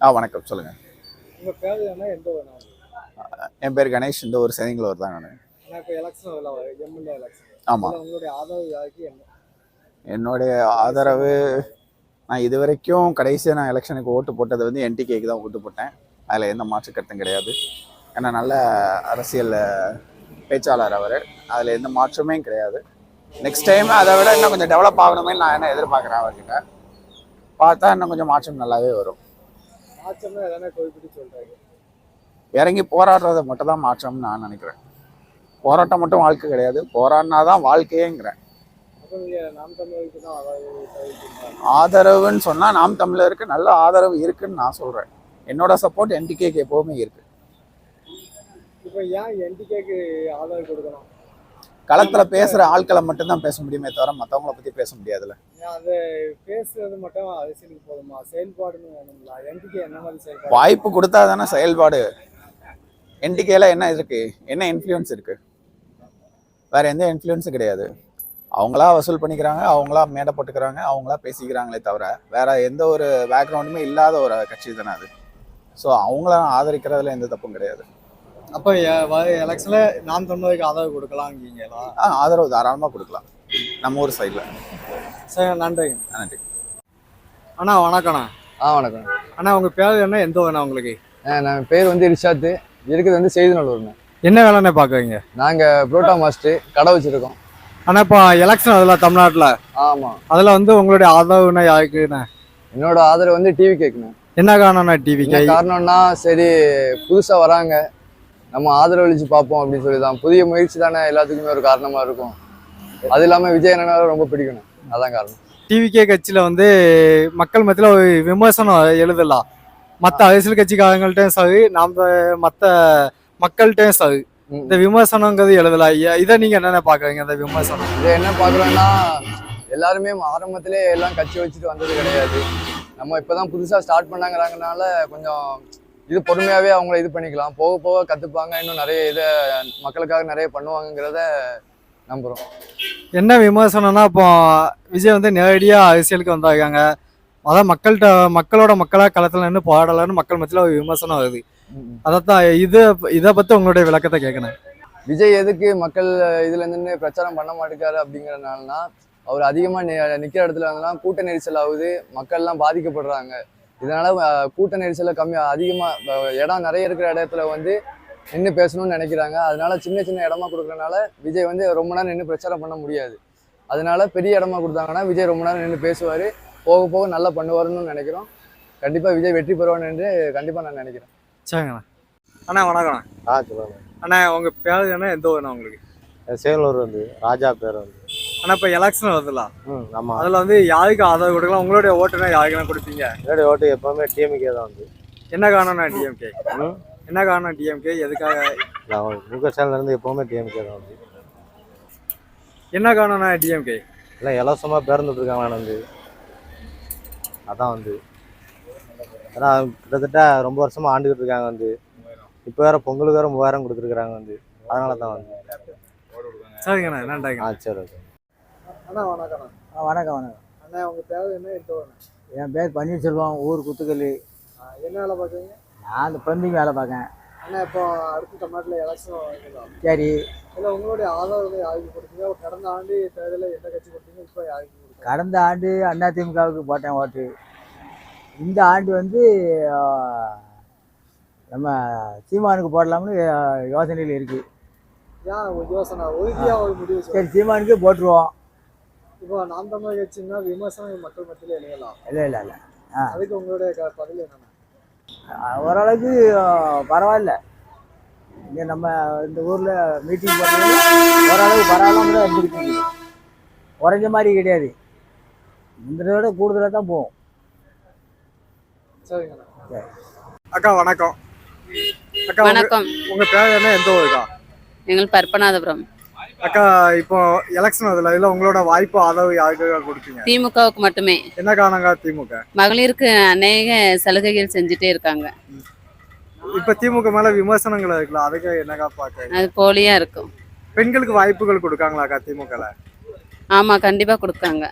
ஆ வணக்கம் சொல்லுங்கள்? என் பேர் கணேஷ் இந்த ஒரு செதிங்களூர் தான் நான். ஆமாம் என்னுடைய ஆதரவு நான் இது வரைக்கும் கடைசியாக நான் எலெக்ஷனுக்கு ஓட்டு போட்டது வந்து என்டிகேக்கு தான் ஓட்டு போட்டேன். அதில் எந்த மாற்று கருத்தும் கிடையாது. ஏன்னா நல்ல அரசியல் பேச்சாளர் அவர். அதில் எந்த மாற்றமே கிடையாது. நெக்ஸ்ட் டைம் அதை விட இன்னும் கொஞ்சம் டெவலப் ஆகணுமே நான் என்ன எதிர்பார்க்குறேன் அவர்கிட்ட. பார்த்தா இன்னும் கொஞ்சம் மாற்றம் நல்லாவே வரும். இறங்கி போராடுறதை மட்டும் தான் மாற்றம்னு நான் நினைக்கிறேன். போராட்டம் மட்டும் வாழ்க்கை கிடையாது. போராடினா தான் வாழ்க்கையேங்கிறேன். ஆதரவுன்னு சொன்னால் நாம் தமிழருக்கு நல்ல ஆதரவு இருக்குன்னு நான் சொல்கிறேன் என்னோட சப்போர்ட் என்டிகேக்கு எப்போவுமே இருக்கு. இப்போ ஏன் என்டிகேக்கு ஆதரவு கொடுக்கணும்? களத்தில் பேசுகிற ஆட்களை மட்டும்தான் பேச முடியுமே தவிர மற்றவங்கள பற்றி பேச முடியாதுல்ல. அது பேசுறது மட்டும் அரசியலுக்கு போதுமா? செயல்பாடுன்னு வேணுங்களா என்டிகே என்ன மாதிரி செயல்பாடு? வாய்ப்பு கொடுத்தா தானே செயல்பாடு. என்டிகேல என்ன இருக்கு? என்ன இன்ஃப்ளூயன்ஸ் இருக்கு? வேற எந்த இன்ஃப்ளூயன்ஸும் கிடையாது. அவங்களா வசூல் பண்ணிக்கிறாங்க அவங்களா மேடை போட்டுக்கிறாங்க அவங்களா பேசிக்கிறாங்களே தவிர வேற எந்த ஒரு பேக்ரவுண்டுமே இல்லாத ஒரு கட்சி தானே அது. ஸோ அவங்கள ஆதரிக்கிறதுல எந்த தப்பும் கிடையாது. அப்போ எலெக்ஷன்ல நாம் தமிழருக்கு ஆதரவு கொடுக்கலாம்ங்கீங்களா ஆ ஆதரவு தாராளமாக கொடுக்கலாம். நம்ம ஊர் சைடில் சரி நன்றிங்க. நன்றி. அண்ணா வணக்கண்ணா ஆ வணக்கம். அண்ணா உங்க பேர் என்ன? எந்த வேணும் உங்களுக்கு? நான் பேர் வந்து ரிஷாத்து. இருக்குது வந்து செய்திநல்லூர்ண்ணே. என்ன வேலைன்னு பார்க்குறீங்க நாங்கள் புரோட்டா மாஸ்டர் கடை வச்சுருக்கோம். அண்ணா இப்போ எலெக்ஷன் அதில் தமிழ்நாட்டில். ஆமாம் அதில் வந்து உங்களுடைய ஆதரவுனா யாருக்குண்ணே? என்னோட ஆதரவு வந்து டிவி கேட்கணும் என்ன காரணம்ண்ணா டிவிக்கு என்ன காரணம்னா சரி புதுசாக வராங்க. நம்ம ஆதரவளிச்சு பார்ப்போம் அப்படின்னு சொல்லி தான் புதிய முயற்சி தானே எல்லாத்துக்குமே ஒரு காரணமாக இருக்கும். அது இல்லாமல் விஜய் அண்ணனால ரொம்ப பிடிக்கணும். அதான் காரணம். டிவிகே கட்சியில் வந்து மக்கள் மத்தியில் ஒரு விமர்சனம் எழுதலாம். மற்ற அரசியல் கட்சிக்காரங்கள்ட்டையும் சரி நாம் மற்ற மக்கள்கிட்டையும் சரி. இந்த விமர்சனங்கிறது எழுதலாம். இதை நீங்கள் என்னென்ன பார்க்குறீங்க இந்த விமர்சனம்? இதை என்ன பார்க்குறோன்னா எல்லாருமே ஆரம்பத்திலே எல்லாம் கட்சி வச்சுட்டு வந்தது கிடையாது. நம்ம இப்போ தான் புதுசாக ஸ்டார்ட் பண்ணாங்கிறாங்கனால கொஞ்சம் இது பொறுமையாகவே அவங்கள இது பண்ணிக்கலாம். போக போக கற்றுப்பாங்க இன்னும் நிறைய இதை மக்களுக்காக நிறைய பண்ணுவாங்கங்கிறத நம்புகிறோம் என்ன விமர்சனம்னா இப்போ விஜய் வந்து நேரடியாக அரசியலுக்கு வந்தாங்க அதான் மக்கள்கிட்ட மக்களோட மக்களாக களத்தில் நின்று போராடலான்னு மக்கள் மத்தியில் ஒரு விமர்சனம் வருது. அதைத்தான் இது இதை பற்றி உங்களுடைய விளக்கத்தை கேட்கணும் விஜய் எதுக்கு மக்கள் இதுல நின்று பிரச்சாரம் பண்ண மாட்டேங்காரு அப்படிங்கறதுனாலனா அவர் அதிகமா நி- நிக்கிற இடத்துல இருந்தெல்லாம் கூட்ட நெரிசல் ஆகுது. மக்கள்லாம் பாதிக்கப்படுறாங்க. இதனால கூட்ட நெரிசல கம்மி அதிகமா அஹ், இடம் நிறைய இருக்கிற இடத்துல வந்து நின்று பேசணும்னு நினைக்கிறாங்க. அதனால சின்ன சின்ன இடமா கொடுக்கறனால விஜய் வந்து ரொம்ப நேரம் நின்று பிரச்சாரம் பண்ண முடியாது. அதனால பெரிய இடமா கொடுத்தாங்கன்னா விஜய் ரொம்ப நேரம் நின்று பேசுவாரு. போக போக நல்லா பண்ணுவாருன்னு நினைக்கிறோம். கண்டிப்பா விஜய் வெற்றி பெறுவான்னு என்று கண்டிப்பா நான் நினைக்கிறேன். சரிங்கண்ணா அண்ணா. வணக்கண்ணா ஆ சொல்லுங்க அண்ணா. உங்கள் பேர் என்ன? எந்த ஊர்ண்ணா உங்களுக்கு? சேலூர் வந்து ராஜா பேர் வந்து. ஆனால் இப்போ எலெக்ஷன் வருதுல்ல. ம் ஆமாம் அதில் வந்து யாருக்கு ஆதரவு கொடுக்கலாம்? உங்களுடைய ஓட்டுனா யாருக்குன்னா கொடுப்பீங்க? என்னுடைய ஓட்டு எப்பவுமே டிஎம்கே தான் வந்து. என்ன காரணம்னா டிஎம்கே என்ன காரணம் டிஎம்கே எதுக்காக? முக சேனல்லேருந்து எப்பவுமே டிஎம்கே தான் வந்து. என்ன காரணம்னா டிஎம்கே எல்லாம் இலவசமாக பேர்ந்துட்டு இருக்காங்க வந்து அதான் வந்து. ஏன்னா கிட்டத்தட்ட ரொம்ப வருஷமாக ஆண்டுகிட்டு இருக்காங்க வந்து. இப்போ வேற பொங்கலுக்கு வேற மூவாயிரம் கொடுத்துருக்குறாங்க வந்து. அதனால தான் வந்து. சரிங்கண்ணா நன்றிங்க ஆ சரி ஓகே. அண்ணா வணக்கண்ணா ஆ வணக்கம் வணக்கம். அண்ணா உங்கள் பேர் என்ன? என் பேர் பன்னீர்செல்வம் ஊர் குத்துக்கல்லி. என்ன வேலை பார்க்குறீங்க? நான் அந்த ப்ளம்பிங் வேலை பார்க்கேன் அண்ணா இப்போ அடுத்த தமிழ்நாட்டில் எலெக்ஷன் சரி. இல்லை உங்களுடைய ஆதரவு யாருக்கு கொடுத்தீங்க? கடந்த ஆண்டு தேர்தலில் எந்த கட்சி கொடுத்தீங்க? இப்போ யாருக்கு கொடுத்தீங்க? கடந்த ஆண்டு அதிமுகவுக்கு போட்டேன் ஓட்டு. இந்த ஆண்டு வந்து நம்ம சீமானுக்கு போடலாம்னு யோசனையில் இருக்குது ஏன் யோசனை? உறுதியாக ஒரு முடிவு. சரி சீமானுக்கு போட்டுருவோம். இப்போ நாம் தமிழ் கட்சின்னா விமர்சனம் மக்கள் மத்தியில் எழுதலாம். இல்லை இல்லை இல்லை. அதுக்கு உங்களுடைய க- பதில் என்னன்னா? ஓரளவுக்கு பரவாயில்ல. இங்கே நம்ம இந்த ஊரில் மீட்டிங் போடுறது ஓரளவு பரவாயில்லாம தான் இருந்துக்கிட்டு இருக்குது குறைஞ்ச மாதிரி கிடையாது. முந்தினதை விட கூடுதலாக தான் போகும் சரிங்கண்ணா சரி. அக்கா வணக்கம். அக்கா வணக்கம். உங்க பேர் என்ன? எந்த ஊருக்கா? எங்கள் பற்பநாதபுரம். அக்கா இப்போ எலெக்ஷன் அதுல இல்ல உங்களோட வாய்ப்பு ஆதரவு யாருக்கு கொடுப்பீங்க திமுகவுக்கு மட்டுமே. என்ன காரணங்க திமுக? மகளிருக்கு அநேக சலுகைகள் செஞ்சுட்டே இருக்காங்க. இப்ப திமுக மேல விமர்சனங்கள் இருக்குல்ல அதுக்கு என்னக்கா பாக்க அது போலியா இருக்கும். பெண்களுக்கு வாய்ப்புகள் கொடுக்காங்களாக்கா திமுகல? ஆமா கண்டிப்பா கொடுக்காங்க.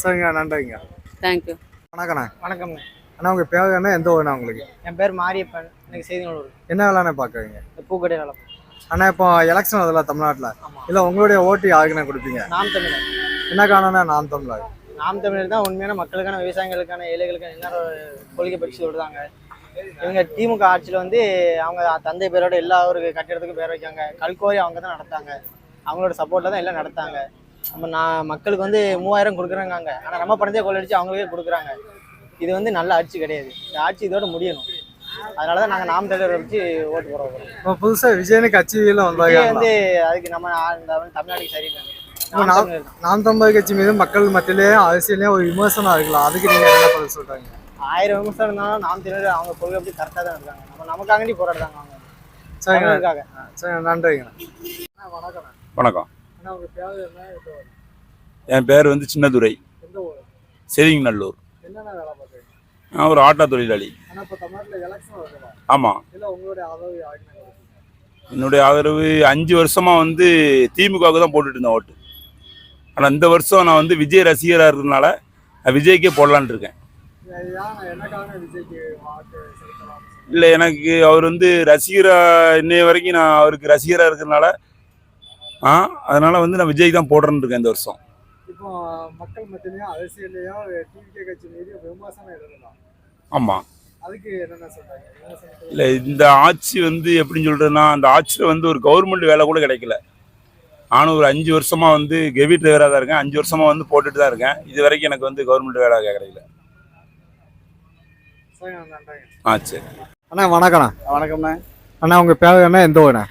சரிங்க நன்றிங்க. தேங்க்யூ வணக்கண்ணா வணக்கம் அண்ணா உங்க பேர் என்ன? எந்த ஊர்ண்ணா உங்களுக்கு? என் பேர் மாரியப்பன். எனக்கு செய்திகளூர் என்ன வேலைண்ணே பார்க்குறீங்க? இந்த பூக்கடை நிலம் அண்ணா இப்போ எலெக்ஷன் வருதுல்ல தமிழ்நாட்டில். இல்லை உங்களுடைய ஓட்டு யாருக்குண்ணே கொடுப்பீங்க? நாம் தமிழர். என்ன காரணம்னா நான் தமிழர்? நாம் தமிழர் தான் உண்மையான மக்களுக்கான விவசாயிகளுக்கான ஏழைகளுக்கான எல்லாரும் கொள்கை பற்றி சொல்றாங்க இவங்க திமுக ஆட்சியில் வந்து அவங்க தந்தை பேரோட எல்லா ஒரு கட்டிடத்துக்கும் பேர் வைக்காங்க. கல்கோரி அவங்க தான் நடத்தாங்க. அவங்களோட சப்போர்ட்டில் தான் எல்லாம் நடத்தாங்க. நம்ம நான் மக்களுக்கு வந்து மூவாயிரம் கொடுக்குறாங்க ஆனால் நம்ம பணத்தையே கொள்ளடிச்சு அவங்களுக்கே கொடுக்குறாங்க. இது வந்து நல்ல ஆட்சி கிடையாது. இந்த ஆட்சி இதோட முடியணும். அதனால தான் நாங்கள் நாம் தமிழரை வச்சு ஓட்டு போகிறோம் இப்போ புதுசாக விஜயனு கட்சியில் வந்தாங்க. வந்து அதுக்கு நம்ம தமிழ்நாட்டுக்கு சரியில்லை நாம் தமிழர். கட்சி மீது மக்கள் மத்தியிலே அரசியலே ஒரு விமர்சனம் இருக்கலாம் அதுக்கு நீங்க என்ன பதில் சொல்றாங்க? ஆயிரம் விமர்சனம் இருந்தாலும் நாம் தமிழர் அவங்க கொள்கை அப்படி கரெக்டாக தான் இருக்காங்க. நம்ம நமக்காண்டி போராடுறாங்க அவங்க. சரிங்க. சரி நன்றிங்க. வணக்கம். என்ன? என் பேர் வந்து சின்னதுரை. எந்த ஊர்? செரிங்கநல்லூர். என்னென்ன வேலை நான் ஒரு ஆட்டோ தொழிலாளி. ஆமாம் என்னுடைய ஆதரவு அஞ்சு வருஷமாக வந்து திமுகவுக்கு தான் போட்டுட்டு இருந்தேன் ஓட்டு. ஆனால் இந்த வருஷம் நான் வந்து விஜய் ரசிகராக இருக்கிறதுனால நான் விஜய்க்கே போடலான்னு இருக்கேன். விஜய்க்கு இல்லை எனக்கு அவர் வந்து ரசிகராக இன்னைய வரைக்கும் நான் அவருக்கு ரசிகராக இருக்கிறதுனால ஆ அதனால் வந்து நான் விஜய் தான் போடுறேன்னு இருக்கேன் இந்த வருஷம். இப்போ மக்கள் மத்தியிலையும் அரசியல்லையும் டிவிகே கட்சி மீது விமர்சனம் எழுதலாம் ஆமாம் அதுக்கு என்னென்ன சொல்றாங்க? விமர்சனத்துக்கு இல்லை இந்த ஆட்சி வந்து எப்படின்னு சொல்கிறேன்னா அந்த ஆட்சியில் வந்து ஒரு கவர்மெண்ட் வேலை கூட கிடைக்கல. நானும் ஒரு அஞ்சு வருஷமா வந்து கெவி டிரைவராக தான் இருக்கேன். அஞ்சு வருஷமா வந்து போட்டுட்டு தான் இருக்கேன். இது வரைக்கும் எனக்கு வந்து கவர்மெண்ட் வேலை கிடைக்கல. ஆ சரி. அண்ணா வணக்கண்ணா வணக்கம்ண்ணே. அண்ணா உங்க பேர் என்ன? எந்த ஊர்ண்ணே?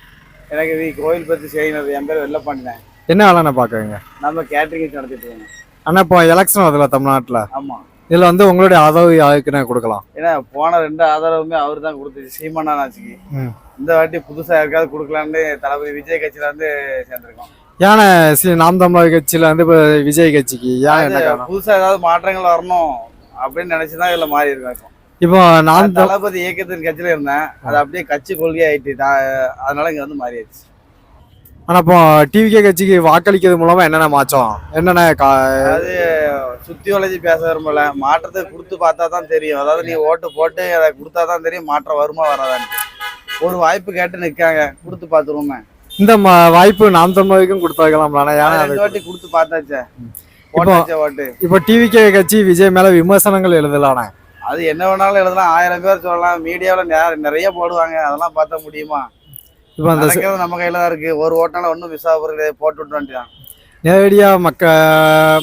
எனக்கு இது கோயில் பற்றி செய்யணும். என் பேர் வெள்ளப்பாண்டினேன் என்ன வேலைண்ணே பார்க்குறீங்க? நம்ம கேட்டரிங் நடத்திட்டு இருக்கோம். அண்ணா இப்போ எலெக்ஷன் வருதுல்ல தமிழ்நாட்டில். ஆமாம் இதில் வந்து உங்களுடைய ஆதரவு யாருக்குண்ணே கொடுக்கலாம்? ஏன்னா போன ரெண்டு ஆதரவுமே அவர் தான் கொடுத்துச்சு சீமானா ஆட்சிக்கு ம். இந்த வாட்டி புதுசாக யாருக்காவது கொடுக்கலான்னு தளபதி விஜய் கட்சியில இருந்து சேர்ந்துருக்கோம். ஏன்னா சி நாம் தமிழர் கட்சியில் வந்து இப்போ விஜய் கட்சிக்கு ஏன் என்ன காரணம்? புதுசா ஏதாவது மாற்றங்கள் வரணும் அப்படின்னு நினைச்சு தான் இதுல மாறி இருக்கோம் இப்போ. நாம் நான் தளபதி இயக்கத்தின் கட்சியில இருந்தேன். அது அப்படியே கட்சி கொள்கை ஆயிட்டு தா- அதனால இங்க வந்து மாறியாச்சு. ஆனா இப்போ டிவிகே கட்சிக்கு வாக்களிக்கிறது மூலமா என்னென்ன மாற்றம்? என்னென்ன கா- அதாவது சுத்தி வளைச்சு பேச விரும்பல. மாற்றத்தை கொடுத்து பார்த்தா தான் தெரியும். அதாவது நீ ஓட்டு போட்டு அதை கொடுத்தா தான் தெரியும். மாற்றம் வருமா வராதான்ட்டு ஒரு வாய்ப்பு கேட்டு நிக்காங்க. கொடுத்து பார்த்துருவோமே. இந்த வாய்ப்பு நாம் தமிழருக்கும் கொடுத்தாக்கலாம்ல ஏன்னா வாட்டி கொடுத்து பார்த்தாச்சே. ஓட்டு. இப்போ டிவிகே கட்சி விஜய் மேல விமர்சனங்கள் எழுதலானே. அது என்ன வேணாலும் எழுதலாம். ஆயிரம் பேர் சொல்லலாம். மீடியாவில் நிறைய போடுவாங்க. அதெல்லாம் பார்த்தா முடியுமா? இப்போ அந்த நம்ம கையில தான் இருக்கு. ஒரு ஓட்டால ஒன்றும் மிஸ் ஆக போறது கிடையாது. போட்டு விட்டு வந்துட்டான். நேரடியா மக்க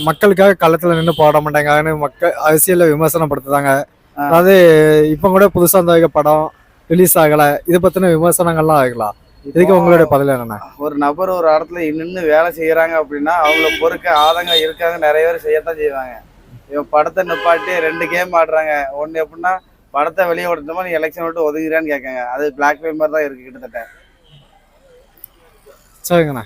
மக்களுக்காக களத்துல நின்று போட மாட்டாங்கன்னு மக்கள் அரசியல்ல விமர்சனப்படுத்துதாங்க ஆ. அதாவது இப்போ கூட புதுசா அந்த படம் ரிலீஸ் ஆகல. இதை பத்தின விமர்சனங்கள்லாம் ஆகலாம் இதுக்கு உங்களுடைய பதில் என்னென்ன? ஒரு நபர் ஒரு இடத்துல நின்று வேலை செய்யறாங்க அப்படின்னா அவங்கள பொறுக்க ஆதங்கம் இருக்காங்க. நிறைய பேர் செய்யத்தான் செய்வாங்க. இவன் படத்தை நிப்பாட்டி ரெண்டு கேம் ஆடுறாங்க. ஒன்று எப்படின்னா படத்தை வெளியே விடுறதுமா நீ எலெக்ஷன் விட்டு ஒதுங்குறான்னு கேட்காங்க. அது பிளாக் மாதிரி தான் இருக்கு கிட்டத்தட்ட. சரிங்கண்ணா